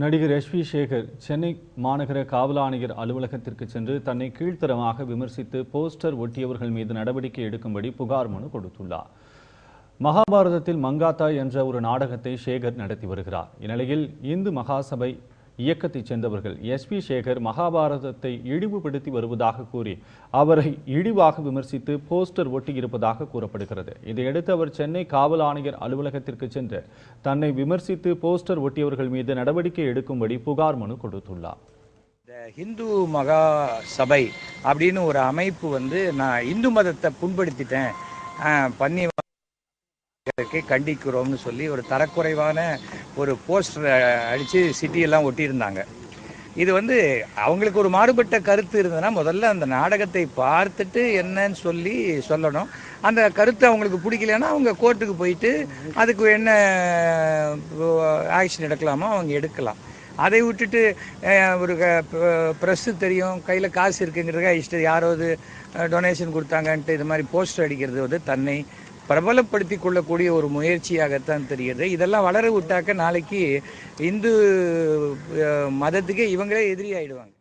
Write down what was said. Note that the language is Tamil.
நடிகர் எஸ் வி சேகர் சென்னை மாநகர காவல் ஆணையர் அலுவலகத்திற்கு சென்று தன்னை கீழ்த்தரமாக விமர்சித்து போஸ்டர் ஒட்டியவர்கள் மீது நடவடிக்கை எடுக்கும்படி புகார் மனு கொடுத்துள்ளார். மகாபாரதத்தில் மங்காத்தா என்ற ஒரு நாடகத்தை சேகர் நடத்தி வருகிறார். இந்நிலையில் இந்து மகாசபை இயக்கத்தைச் சேர்ந்தவர்கள். எஸ். பி. சேகர் மகாபாரதத்தை இழிவுபடுத்தி வருவதாக கூறி அவரை இழிவாக விமர்சித்து போஸ்டர் ஒட்டியிருப்பதாக கூறப்படுகிறது. இதையடுத்து அவர் சென்னை காவல் ஆணையர் அலுவலகத்திற்கு சென்று தன்னை விமர்சித்து போஸ்டர் ஒட்டியவர்கள் மீது நடவடிக்கை எடுக்கும்படி புகார் மனு கொடுத்துள்ளார். இந்த ஹிந்து மகா சபை அப்படின்னு ஒரு அமைப்பு வந்து நான் இந்து மதத்தை புண்படுத்திட்டேன். ஆஹ், பண்ணி கண்டிக்கிறோம்னு சொல்லி ஒரு தரக்குறைவான ஒரு போஸ்டர் அடித்து சிட்டியெல்லாம் ஒட்டியிருந்தாங்க. இது வந்து அவங்களுக்கு ஒரு மாறுபட்ட கருத்து இருந்ததுன்னா முதல்ல அந்த நாடகத்தை பார்த்துட்டு என்னன்னு சொல்லி சொல்லணும். அந்த கருத்து அவங்களுக்கு பிடிக்கலன்னா அவங்க கோர்ட்டுக்கு போயிட்டு அதுக்கு என்ன ஆக்ஷன் எடுக்கலாமோ அவங்க எடுக்கலாம். அதை விட்டுட்டு ஒரு ப்ரெஸ்ஸு தெரியும் கையில் காசு இருக்குங்கிறதுக்காக இஷ்டம் யாராவது டொனேஷன் கொடுத்தாங்கன்ட்டு இது மாதிரி போஸ்டர் அடிக்கிறது வந்து தன்னை பிரபலப்படுத்தி கொள்ளக்கூடிய ஒரு முயற்சியாகத்தான் தெரிகிறது. இதெல்லாம் வளர விட்டாக்க நாளைக்கு இந்து மதத்துக்கே இவங்களே எதிரி ஆயிடுவாங்க.